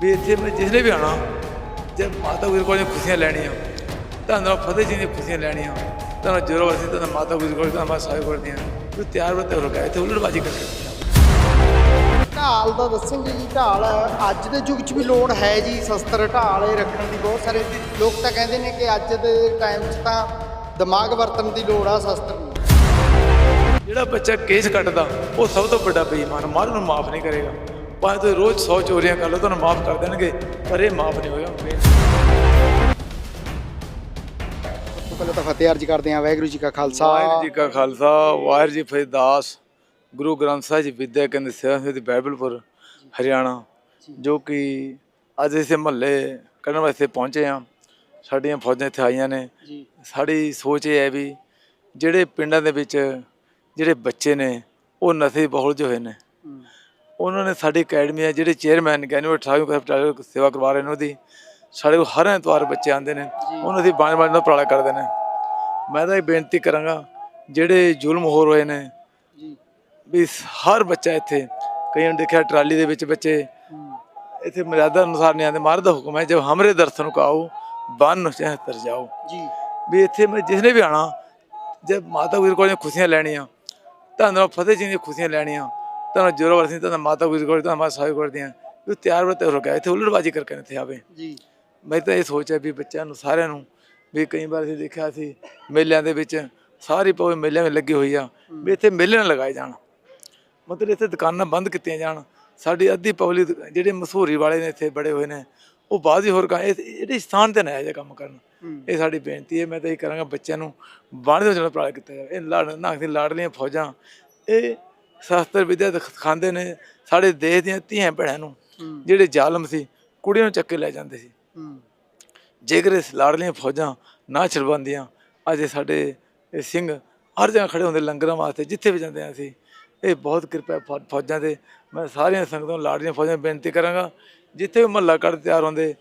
ਵੀ ਇੱਥੇ ਮੈਂ ਜਿਸਨੇ ਵੀ ਆਣਾ ਜੇ ਮਾਤਾ ਗੁਰੂ ਕੋਲ ਖੁਸ਼ੀਆਂ ਲੈਣੀਆਂ ਤਾਂ ਨਾਲ ਫਤਿਹ ਜੀ ਦੀਆਂ ਖੁਸ਼ੀਆਂ ਲੈਣੀਆਂ ਤਾਂ ਜੋਰ ਵਸੀ ਤਾਂ ਮਾਤਾ ਗੁਰੂ ਕੋਲ ਤਾਂ ਮੈਂ ਸਾਹਿਬ ਕਰਦੀਆਂ ਤੂੰ ਤਿਆਰ ਬਤੇ ਹੋ ਗਿਆ ਇੱਥੇ ਉਲੜਬਾਜੀ ਕਰਕੇ ਢਾਲ ਦਾ ਦੱਸਣਗੇ ਜੀ ਢਾਲ ਅੱਜ ਦੇ ਯੁੱਗ 'ਚ ਵੀ ਲੋੜ ਹੈ ਜੀ ਸ਼ਸਤਰ ਢਾਲ ਇਹ ਰੱਖਣ ਦੀ ਬਹੁਤ ਸਾਰੇ ਲੋਕ ਤਾਂ ਕਹਿੰਦੇ ਨੇ ਕਿ ਅੱਜ ਦੇ ਟਾਈਮ 'ਚ ਤਾਂ ਦਿਮਾਗ ਵਰਤਣ ਦੀ ਲੋੜ ਆ ਸ਼ਸਤਰ ਨੂੰ। ਜਿਹੜਾ ਬੱਚਾ ਕੇਸ ਕੱਟਦਾ ਉਹ ਸਭ ਤੋਂ ਵੱਡਾ ਬੇਈਮਾਨ ਮਾਰਨ ਨੂੰ ਮਾਫ ਨਹੀਂ ਕਰੇਗਾ। ਭਾਵੇਂ ਤੁਸੀਂ ਰੋਜ਼ 100 ਚੋਰੀਆਂ ਕਰ ਲਓ ਤੁਹਾਨੂੰ ਮਾਫ ਕਰ ਦੇਣਗੇ ਪਰ ਇਹ ਮਾਫ ਨਹੀਂ ਤੋਂ ਪਹਿਲਾਂ ਤਾਂ ਫਤਿਹ ਅਰਜ ਕਰਦੇ ਹਾਂ ਵਾਹਿਗੁਰੂ ਜੀ ਕਾ ਖਾਲਸਾ। ਵਾਹਿਗੁਰੂ ਜੀ ਕਾ ਖਾਲਸਾ ਵਾਹਿਗੁਰੂ ਜੀ ਫਤਿਹ ਦਾਸ ਗੁਰੂ ਗ੍ਰੰਥ ਸਾਹਿਬ ਜੀ ਵਿਦਿਆ ਕੇਂਦਰ ਸੇਵਾ ਸമിതി ਬਾਈਬਲਪੁਰ ਹਰਿਆਣਾ ਜੋ ਕਿ ਅੱਜ ਇਸੇ ਮਹੱਲੇ ਕਰਨ ਵਾਸਤੇ ਪਹੁੰਚੇ ਆ ਸਾਡੀਆਂ ਫੌਜਾਂ ਇੱਥੇ ਆਈਆਂ ਨੇ। ਸਾਡੀ ਸੋਚ ਇਹ ਹੈ ਵੀ ਜਿਹੜੇ ਪਿੰਡਾਂ ਦੇ ਵਿੱਚ ਜਿਹੜੇ ਬੱਚੇ ਨੇ ਉਹ ਨਸ਼ੇ ਬਹੁਲ ਜੋ ਹੋਏ ਨੇ। ਉਹਨਾਂ ਨੇ ਸਾਡੀ ਅਕੈਡਮੀ ਹੈ ਜਿਹੜੇ ਚੇਅਰਮੈਨ ਕਹਿੰਦੇ ਉਹ 18ਵੀਂ ਹਸਪਤਾਲ ਸੇਵਾ ਕਰਵਾ ਰਹੇ ਨੇ ਉਹਦੀ। ਸਾਡੇ ਕੋਲ ਹਰ ਐਤਵਾਰ ਬੱਚੇ ਆਉਂਦੇ ਨੇ ਉਹਨਾਂ ਦੀ ਬਾਣ ਬਾਣ ਦਾ ਉਪਰਾਲਾ ਕਰਦੇ ਨੇ। ਮੈਂ ਤਾਂ ਇਹ ਬੇਨਤੀ ਕਰਾਂਗਾ ਜਿਹੜੇ ਜ਼ੁਲਮ ਹੋ ਰਹੇ ਨੇ ਵੀ ਹਰ ਬੱਚਾ ਇੱਥੇ ਕਈਆਂ ਨੇ ਦੇਖਿਆ ਟਰਾਲੀ ਦੇ ਵਿੱਚ ਬੱਚੇ ਇੱਥੇ ਮਰਿਆਦਾ ਅਨੁਸਾਰ ਨਹੀਂ ਆਉਂਦੇ ਮਾਰ ਦਾ ਹੁਕਮ ਹੈ ਜਬ ਹਮਰੇ ਦਰਸ਼ਨ ਕੋ ਆਓ ਬੰਨ ਚਾਹੇ ਤਰ ਜਾਓ। ਜੀ। ਵੀ ਇੱਥੇ ਮੈਂ ਜਿਸਨੇ ਵੀ ਆਣਾ ਜੇ ਮਾਤਾ ਗੁਰੂ ਕੋਲ ਖੁਸ਼ੀਆਂ ਲੈਣੀਆਂ ਤਾਂ ਨਾਲ ਫਤਿਹ ਜੀ ਦੀਆਂ ਖੁਸ਼ੀਆਂ ਲੈਣੀਆਂ ਤਾਂ ਜੋਰ ਵਰਸੀ ਤਾਂ ਮਾਤਾ ਗੁਰੂ ਕੋਲ ਤਾਂ ਮੈਂ ਸਾਹਿਬ ਕਰਦੀਆਂ ਵੀ ਤਿਆਰ ਬਤੇ ਹੋ ਗਿਆ ਇੱਥੇ ਉਲੜਬਾਜੀ ਕਰਕੇ ਇੱਥੇ ਆਵੇ। ਜੀ। ਮੈਂ ਤਾਂ ਇਹ ਸੋਚਿਆ ਵੀ ਬੱਚਿਆਂ ਨੂੰ ਸਾਰਿਆਂ ਨੂੰ ਵੀ ਕਈ ਵਾਰ ਅਸੀਂ ਦੇਖਿਆ ਸੀ ਮੇਲਿਆਂ ਦੇ ਵਿੱਚ ਸਾਰੀ ਪਵੇ ਮੇਲਿਆਂ ਵਿੱਚ ਲੱਗੀ ਹੋਈ ਆ ਵੀ ਇੱਥੇ ਮੇਲੇ ਨਾ ਲਗਾਏ ਜਾਣ। ਮਤਲਬ ਇੱਥੇ ਦੁਕਾਨਾਂ ਬੰਦ ਕੀਤੀਆਂ ਜਾਣ। ਸਾਡੀ ਅੱਧੀ ਪਬਲਿਕ ਜਿਹੜੇ ਮਸ਼ਹੂਰੀ ਵਾਲੇ ਨੇ ਇੱਥੇ ਬੜੇ ਹੋਏ ਨੇ ਉਹ ਬਾਅਦ ਹੀ ਹੋਰ ਕਾ ਇਹਦੇ ਸਥਾਨ ਤੇ ਨਾ ਇਹ ਜਿਹਾ ਕੰਮ ਕਰਨ। ਇਹ ਸਾਡੀ ਬੇਨਤੀ ਹੈ ਮੈਂ ਤਾਂ ਇਹ ਕਰਾਂਗਾ ਬੱਚਿਆਂ ਨੂੰ ਬਾਣ ਦੇ ਜਿਹੜਾ ਪ੍ਰਾਲਾ ਕੀਤਾ ਜਾਵੇ। ਇਹ ਲੜ ਨਾ ਦੀ ਲਾੜਲੀਆਂ ਫੌਜਾਂ ਇਹ ਸ਼ਾਸਤਰ ਵਿਦਿਆ ਖਾਂਦੇ ਨੇ, ਸਾਡੇ ਦੇਸ਼ ਦੀਆਂ ਧੀਆਂ ਭੈਣਾਂ ਨੂੰ, ਜਿਹੜੇ ਜ਼ਾਲਮ ਸੀ, ਕੁੜੀਆਂ ਨੂੰ ਚੱਕ ਕੇ ਲੈ ਜਾਂਦੇ ਸੀ। ਜੇਕਰ ਇਸ ਲਾੜਲੀਆਂ ਫੌਜਾਂ ਨਾ ਛਡਵਾਉਂਦੀਆਂ ਅੱਜ ਸਾਡੇ, ਇਹ ਸਿੰਘ ਹਰ ਜਗ੍ਹਾ ਖੜੇ ਹੁੰਦੇ ਲੰਗਰਾਂ ਵਾਸਤੇ, ਜਿੱਥੇ ਵੀ ਜਾਂਦੇ ਹਾਂ ਅਸੀਂ, ਇਹ ਬਹੁਤ ਕਿਰਪਾ ਫੌਜਾਂ ਦੇ। ਮੈਂ ਸਾਰੀਆਂ ਸੰਗਤਾਂ ਨੂੰ ਲਾੜਲੀਆਂ ਫੌਜਾਂ ਨੂੰ ਬੇਨਤੀ ਕਰਾਂਗਾ, ਜਿੱਥੇ ਵੀ ਮਹੱਲਾ ਕੱਢ ਤਿਆਰ ਹੁੰਦੇ,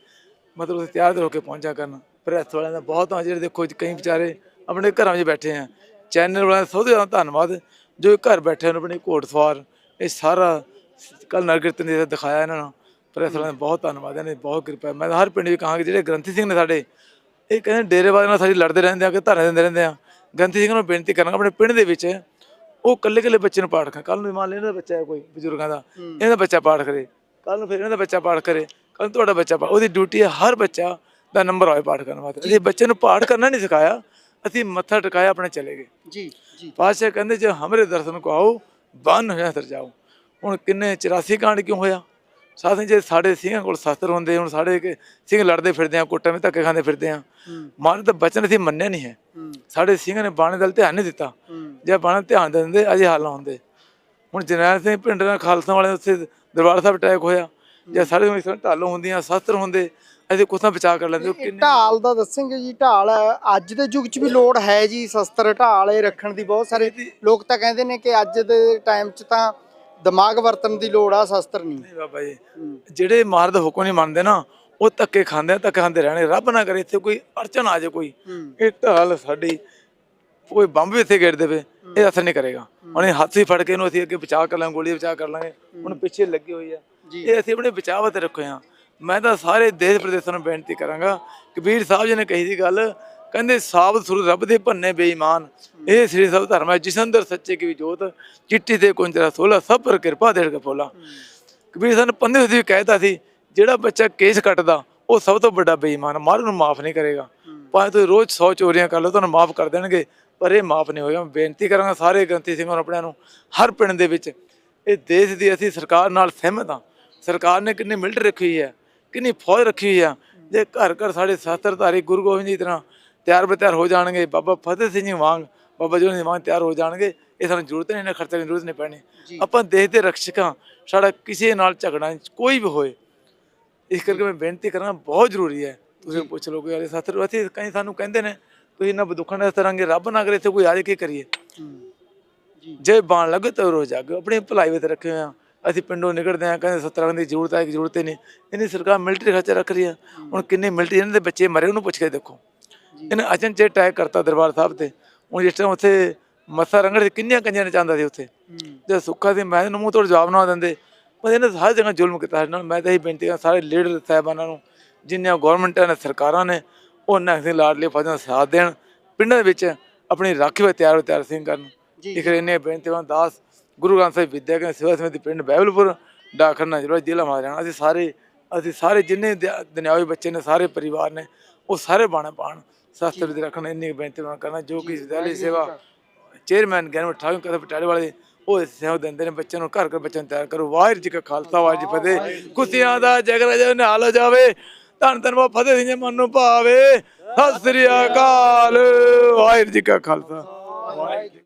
ਮਤਲਬ ਤਿਆਰ ਹੋ ਕੇ ਪਹੁੰਚਾ ਕਰਨ। ਪ੍ਰੈਸ ਵਾਲਿਆਂ ਦਾ ਬਹੁਤ ਆ ਜਿਹੜੇ ਦੇਖੋ ਕਈ ਵਿਚਾਰੇ ਆਪਣੇ ਘਰਾਂ 'ਚ ਬੈਠੇ ਆ। ਚੈਨਲ ਵਾਲਿਆਂ ਦਾ ਸਭ ਤੋਂ ਜ਼ਿਆਦਾ ਧੰਨਵਾਦ ਜੋ ਘਰ ਬੈਠੇ ਨੇ ਆਪਣੀ ਘੋੜ ਸਵਾਰ ਇਹ ਸਾਰਾ ਕੱਲ ਨਗਰ ਨੇ ਦਿਖਾਇਆ ਇਹਨਾਂ ਨੂੰ। ਪ੍ਰੈਸ ਵਾਲਿਆਂ ਦਾ ਬਹੁਤ ਧੰਨਵਾਦ ਇਹਨਾਂ ਦੀ ਬਹੁਤ ਕਿਰਪਾ। ਮੈਂ ਤਾਂ ਹਰ ਪਿੰਡ ਵਿੱਚ ਕਹਾਂਗਾ ਜਿਹੜੇ ਗ੍ਰੰਥੀ ਸਿੰਘ ਨੇ ਸਾਡੇ ਇਹ ਕਹਿੰਦੇ ਡੇਰੇਵਾਦ ਨਾਲ ਸਾਡੀ ਲੜਦੇ ਰਹਿੰਦੇ ਆ ਕਿ ਧਰਨੇ ਦਿੰਦੇ ਰਹਿੰਦੇ ਆ। ਗ੍ਰੰਥੀ ਸਿੰਘ ਨੂੰ ਬੇਨਤੀ ਕਰਾਂਗਾ ਆਪਣੇ ਪਿੰਡ ਦੇ ਵਿੱਚ ਉਹ ਕੱਲੇ ਕੱਲੇ ਬੱਚੇ ਨੂੰ ਪਾਠ ਕਰਾ। ਕੱਲ ਨੂੰ ਮੰਨ ਲੈ ਇਹਨਾਂ ਦਾ ਬੱਚਾ ਹੈ ਕੋਈ ਬਜ਼ੁਰਗਾਂ ਦਾ ਇਹਨਾਂ ਦਾ ਬੱਚਾ ਪਾਠ ਕਰੇ। ਕੱਲ ਨੂੰ ਫਿਰ ਇਹਨਾਂ ਦਾ ਬੱਚਾ ਪਾਠ ਕਰੇ ਕੱਲ ਨੂੰ ਤੁਹਾਡਾ ਬੱਚਾ ਉਹਦੀ ਡਿਊਟੀ ਹੈ ਹਰ ਬੱਚਾ ਦਾ ਨੰਬਰ ਹੋਏ ਪਾਠ ਕਰਨ ਵਾਸਤੇ। ਅਸੀਂ ਬੱਚੇ ਨੂੰ ਪਾਠ ਕਰਨਾ ਨਹੀਂ ਸਿਖਾਇਆ ਅਸੀਂ ਮੱਥਾ ਟਿਕਾਇਆ ਆਪਣੇ ਚਲੇ ਗਏ। ਜੀ ਜੀ। ਪਾਤਸ਼ਾਹ ਕਹਿੰਦੇ ਜੇ ਹਮਰੇ ਦਰਸ਼ਨ ਕੋ ਆਓ ਬੰਨ ਹੋ ਜਾ ਜਾਓ। ਹੁਣ ਕਿੰਨੇ 84 ਕਾਂਡ ਕਿਉਂ ਹੋਇਆ? ਸਾਥੀ ਜੇ ਸਾਡੇ ਸਿੰਘਾਂ ਕੋਲ ਸ਼ਸਤਰ ਹੁੰਦੇ ਹੁਣ ਸਾਡੇ ਸਿੰਘ ਲੜਦੇ ਫਿਰਦੇ ਆ ਕੋਟਾਂ ਵਿੱਚ ਧੱਕੇ ਖਾਂਦੇ ਫਿਰਦੇ ਆ। ਮਾਰੇ ਤਾਂ ਬਚਨ ਅਸੀਂ ਮੰਨਿਆ ਨਹੀਂ ਹੈ। ਸਾਡੇ ਸਿੰਘਾਂ ਨੇ ਬਾਣੇ ਦਲ ਧਿਆਨ ਨਹੀਂ ਦਿੱਤਾ। ਜੇ ਬਾਣੇ ਧਿਆਨ ਦੇ ਦਿੰਦੇ ਅਜੇ ਹਾਲ ਹੁੰਦੇ। ਹੁਣ ਜਰਨੈਲ ਸਿੰਘ ਪਿੰਡ ਨਾਲ ਖਾਲਸਾ ਵਾਲੇ ਉੱਥੇ ਦਰਬਾਰ ਸਾਹਿਬ ਅਟੈਕ ਹੋਇਆ। ਜੇ ਸਾਡੇ ਤਰ੍ਹਾਂ ਢਾਲੋਂ ਹੁੰਦੀਆਂ ਸ਼ਸਤਰ ਹੁੰਦੇ ਅਸੀਂ ਕੁਛ ਬਚਾ ਕਰ ਲੈਂਦੇ ਇਹ ਕਿੰਨੇ ਢਾਲ ਦਾ ਦੱਸਣਗੇ ਜੀ ਢਾਲ ਅੱਜ ਦੇ ਯੁੱਗ 'ਚ ਵੀ ਲੋੜ ਹੈ ਜੀ ਸ਼ਸਤਰ ਢਾਲ ਇਹ ਰੱਖਣ ਦੀ ਬਹੁਤ ਸਾਰੇ ਲੋਕ ਤਾਂ ਕਹਿੰਦੇ ਨੇ ਕਿ ਅੱਜ ਦੇ ਟਾਈਮ 'ਚ ਤਾਂ ਦਿਮਾਗ ਵਰਤਣ ਦੀ ਲੋੜ ਆ ਸ਼ਸਤਰ ਨਹੀਂ। ਬਾਬਾ ਜੀ ਹੂੰ, ਜਿਹੜੇ ਮਾਰ ਦਾ ਹੁਕਮ ਨਹੀਂ ਮੰਨਦੇ ਨਾ ਉਹ ਧੱਕੇ ਖਾਂਦੇ ਆ ਧੱਕੇ ਖਾਂਦੇ ਰਹਿਣੇ। ਰੱਬ ਨਾ ਕਰੇ ਇੱਥੇ ਕੋਈ ਅੜਚਨ ਆ ਜਾਏ ਕੋਈ। ਹੂੰ, ਇਹ ਢਾਲ ਸਾਡੀ ਕੋਈ ਬੰਬ ਵੀ ਇੱਥੇ ਗੇੜ ਦੇਵੇ ਇਹ ਅਸਰ ਨਹੀਂ ਕਰੇਗਾ। ਇਹ ਹੱਥ ਹੀ ਫੜ ਕੇ ਇਹਨੂੰ ਅਸੀਂ ਅੱਗੇ ਬਚਾ ਕਰ ਲਾਂਗੇ ਗੋਲੀ ਬਚਾ ਕਰ ਲਾਂਗੇ ਹੁਣ ਪਿੱਛੇ ਲੱਗੀ ਹੋਈ ਆ। ਇਹ ਅਸੀਂ ਆਪਣੇ ਬਚਾਅ ਵਾਸਤੇ ਰੱਖੇ ਆ। ਮੈਂ ਤਾਂ ਸਾਰੇ ਦੇਸ਼ ਪ੍ਰਦੇਸ਼ਾਂ ਨੂੰ ਬੇਨਤੀ ਕਰਾਂਗਾ, ਕਬੀਰ ਸਾਹਿਬ ਜੀ ਨੇ ਕਹੀ ਸੀ ਗੱਲ, ਕਹਿੰਦੇ ਸਾਬਤ ਸੁਰ ਰੱਬ ਦੇ ਭੰਨੇ ਬੇਈਮਾਨ। ਇਹ ਸ੍ਰੀ ਸਭ ਧਰਮ ਹੈ ਜਿਸ ਅੰਦਰ ਸੱਚੇ ਕੀ ਜੋਤ, ਚਿੱਟੀ ਤੇ ਕੁੰਜਰਾ ਸੋਲਾ, ਸਭ ਪਰ ਕਿਰਪਾ ਦੇੜ ਕੇ ਫੋਲਾ। ਕਬੀਰ ਸਾਹਿਬ ਨੇ ਪੰਦੇ ਵਿੱਚ ਵੀ ਕਹਿਤਾ ਸੀ, ਜਿਹੜਾ ਬੱਚਾ ਕੇਸ ਕੱਟਦਾ, ਉਹ ਸਭ ਤੋਂ ਵੱਡਾ ਬੇਈਮਾਨ ਮਾਰਨ ਨੂੰ ਮਾਫ ਨਹੀਂ ਕਰੇਗਾ। ਭਾਵੇਂ ਤੁਸੀਂ ਰੋਜ਼ 100 ਚੋਰੀਆਂ ਕਰ ਲਓ, ਤੁਹਾਨੂੰ ਮਾਫ ਕਰ ਦੇਣਗੇ, ਪਰ ਇਹ ਮਾਫ ਨਹੀਂ ਹੋਏਗਾ ਮੈਂ ਬੇਨਤੀ ਕਰਾਂਗਾ ਸਾਰੇ ਗ੍ਰੰਥੀ ਸਿੰਘਾਂ ਨੂੰ ਆਪਣਿਆਂ ਨੂੰ, ਹਰ ਪਿੰਡ ਦੇ ਵਿੱਚ, ਇਹ ਦੇਸ਼ ਦੀ ਅਸੀਂ ਸਰਕਾਰ ਨਾਲ ਸਹਿਮਤ ਹਾਂ। ਸਰਕਾਰ ਨੇ ਕਿੰਨੀ ਮਿਲਟਰੀ ਰੱਖੀ ਹੈ। ਕਿੰਨੀ ਫੌਜ ਰੱਖੀ ਹੋਈ ਆ। ਜੇ ਘਰ ਘਰ ਸਾਡੇ ਸ਼ਾਸਤਰਧਾਰੀ ਗੁਰੂ ਗੋਬਿੰਦ ਜੀ ਤਰ੍ਹਾਂ ਤਿਆਰ ਬਤਿਆਰ ਹੋ ਜਾਣਗੇ ਬਾਬਾ ਫਤਿਹ ਸਿੰਘ ਜੀ ਵਾਂਗ ਬਾਬਾ ਜੀ ਦੀ ਵਾਂਗ ਤਿਆਰ ਹੋ ਜਾਣਗੇ ਇਹ ਸਾਨੂੰ ਜ਼ਰੂਰਤ ਨਹੀਂ ਨਾ ਖਰਚੇ ਦੀ ਜ਼ਰੂਰਤ ਨਹੀਂ ਪੈਣੀ। ਆਪਾਂ ਦੇਸ਼ ਦੇ ਰਕਸ਼ਕਾਂ ਸਾਡਾ ਕਿਸੇ ਨਾਲ ਝਗੜਾ ਕੋਈ ਵੀ ਹੋਏ। ਇਸ ਕਰਕੇ ਮੈਂ ਬੇਨਤੀ ਕਰਾਂ ਬਹੁਤ ਜ਼ਰੂਰੀ ਹੈ। ਤੁਸੀਂ ਪੁੱਛ ਲੋਗੇ ਵਾਲੇ ਸਾਥੀ ਅਸੀਂ ਕਈ ਸਾਨੂੰ ਕਹਿੰਦੇ ਨੇ ਤੁਸੀਂ ਇਹਨਾਂ ਦੁੱਖਾਂ ਦੇ ਤਰੰਗੇ ਰੱਬ ਨਾ ਕਰੇ ਇੱਥੇ ਕੋਈ ਆ ਕੀ ਕਰੀਏ? ਜੀ। ਬਾਣ ਲੱਗੇ ਤਾਂ ਰੋ ਜਾਗ ਆਪਣੀ ਭਲਾਈ ਵਿੱਚ ਰੱਖੇ ਆ। ਅਸੀਂ ਪਿੰਡੋਂ ਨਿਕਲਦੇ ਆ ਕਹਿੰਦੇ ਸੱਤਰਾਂ ਦੀ ਜ਼ਰੂਰਤ ਹੈ ਕਿ ਜ਼ਰੂਰਤ ਹੀ ਨਹੀਂ। ਇਹਨੀ ਸਰਕਾਰ ਮਿਲਟਰੀ ਖਰਚਾ ਰੱਖ ਰਹੀ ਆ ਹੁਣ ਕਿੰਨੇ ਮਿਲਟਰੀ ਇਹਨਾਂ ਦੇ ਬੱਚੇ ਮਰੇ ਉਹਨੂੰ ਪੁੱਛ ਕੇ ਦੇਖੋ। ਇਹਨੇ ਅਚਨਚੇ ਅਟੈਕ ਕਰਤਾ ਦਰਬਾਰ ਸਾਹਿਬ ਤੇ। ਹੁਣ ਜਿਸ ਟਾਈਮ ਉੱਥੇ ਮੱਥਾ ਰੰਗੜ ਦੇ ਕਿੰਨੀਆਂ ਕੰਜਾਂ ਨੇ ਚਾਹੁੰਦਾ ਸੀ ਉੱਥੇ। ਜੇ ਸੁੱਖਾ ਸੀ ਮੈਂ ਇਹਨੂੰ ਮੂੰਹ ਤੋੜ ਜਵਾਬ ਨਾ ਦਿੰਦੇ ਪਰ ਇਹਨਾਂ ਸਾਰੇ ਜਗ੍ਹਾ ਜ਼ੁਲਮ ਕੀਤਾ ਸਾਡੇ ਨਾਲ। ਮੈਂ ਤਾਂ ਇਹ ਬੇਨਤੀ ਕਰਾਂ ਸਾਰੇ ਲੀਡਰ ਸਾਹਿਬਾਨਾਂ ਨੂੰ ਜਿੰਨੀਆਂ ਗਵਰਨਮੈਂਟਾਂ ਨੇ ਸਰਕਾਰਾਂ ਨੇ ਉਹਨਾਂ ਦੇ ਲਾਡਲੇ ਫੌਜਾਂ ਦਾ ਸਾਥ ਦੇਣ। ਪਿੰਡਾਂ ਦੇ ਵਿੱਚ ਆਪਣੀ ਰਾਖੀ ਵਿੱਚ ਤਿਆਰ ਤਿਆਰ ਸਿੰਘ ਕਰਨ। ਜੀ, ਇੱਕ ਇਹਨੇ ਬੇਨਤੀਵਾਂ ਦਾਸ ਗੁਰੂ ਗ੍ਰੰਥ ਸਾਹਿਬ ਵਿਦਿਆ ਕੇ ਸੇਵਾ ਸਮਿਤੀ ਪਿੰਡ ਬਹਿਬਲਪੁਰ, ਡਾਕਖਾਨਾ ਜਿਹੜਾ ਜ਼ਿਲ੍ਹਾ ਮਾਰਿਆਣਾ ਅਸੀਂ ਸਾਰੇ ਅਸੀਂ ਸਾਰੇ ਜਿੰਨੇ ਦਿਆ- ਦੁਨਿਆਵੀ ਬੱਚੇ ਨੇ, ਸਾਰੇ ਪਰਿਵਾਰ ਨੇ, ਉਹ ਸਾਰੇ ਬਾਣਾ ਪਾਣ। ਸ਼ਾਸਤਰ ਵਿਦ ਰੱਖਣ ਇੰਨੀ ਕੁ ਬੇਨਤੀ ਮੈਂ ਕਰਨਾ, ਜੋ ਕਿ ਵਿਦਿਆਲੀ ਸੇਵਾ ਚੇਅਰਮੈਨ ਗਿਆਨ ਠਾਕੁਰ ਕਦੇ ਪਟਿਆਲੇ ਵਾਲੇ, ਉਹ ਸੇਵਾ ਦਿੰਦੇ ਨੇ ਬੱਚਿਆਂ ਨੂੰ, ਘਰ ਘਰ ਬੱਚਿਆਂ ਨੂੰ ਤਿਆਰ ਕਰੋ। ਵਾਹਿਗੁਰੂ ਜੀ ਕਾ ਖਾਲਸਾ, ਵਾਹਿਗੁਰੂ ਜੀ ਫਤਿਹ। ਕੁੱਤਿਆਂ ਦਾ ਜਗਰਾ ਨਿਹਾਲ ਹੋ ਜਾਵੇ, ਧੰਨ ਧੰਨ ਵਾ ਫਤਿਹ ਸਿੰਘ ਮਨ ਨੂੰ ਭਾਵੇ। ਸਤਿ ਸ੍ਰੀ ਅਕਾਲ, ਵਾਹਿਗੁਰੂ ਜੀ ਕਾ ਖਾਲਸਾ। ਵਾਹਿਗੁਰੂ